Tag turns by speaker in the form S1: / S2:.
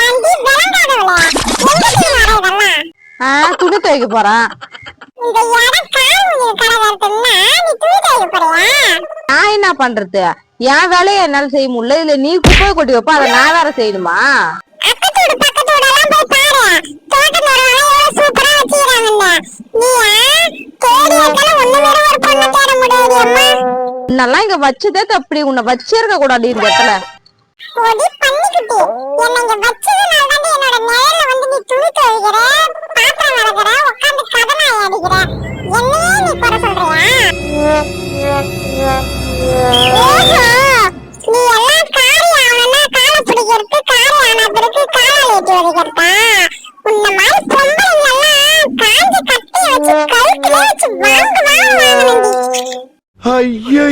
S1: ஏண்டி விளங்காதவளே. எங்க இதெல்லாம்.
S2: ஆ துணி துவைக்க போறேன்
S1: இந்த இடம் கால் கடை வருதுன்னா நீ துணி துவைக்க போறியா?
S2: நான் என்ன பண்றது? என் வேலையை என்னால செய்ய முடியல. இல்ல நீ குப்பை கொட்டி வைப்ப அதை நான் வேற செய்யணுமா?
S1: பக்கத்தோடு பக்கத்தோடு எல்லாம் போய் பாரு. சூப்பரா வச்சுக்கிறாங்கன்னு. நீயா தேடி எடுத்தாலும் ஒண்ணு வேற ஒரு பொண்ணு தேட முடியாது அம்மா.
S2: உன்னெல்லாம் இங்க வச்சதே தப்படி உன்னை வச்சிருக்க கூடாது இந்த இடத்துல.
S1: பொடி பண்ணிக்கிட்டு. என்ன இங்க வச்சதுனால தான் என்னோட நிழல வந்து நீ துணி துவைக்கிற பாத்திரம் வளர்க்குற உட்காந்து கதனாய் அடிக்கிற. என்னையே நீ குறை சொல்றியா? நீ எல்லாம் காரி ஆகணும்னா காலை பிடிக்கிறது காரி ஆன பிறகு காலால் ஏற்றி வதைக்கிறதா? உன்ன மாதிரி பொம்பளைங்கெல்லாம் காஞ்சி கட்டியை வச்சு கழுத்துல வச்சு வாங்கு வாங்க வாங்கணும்
S3: ஐயோ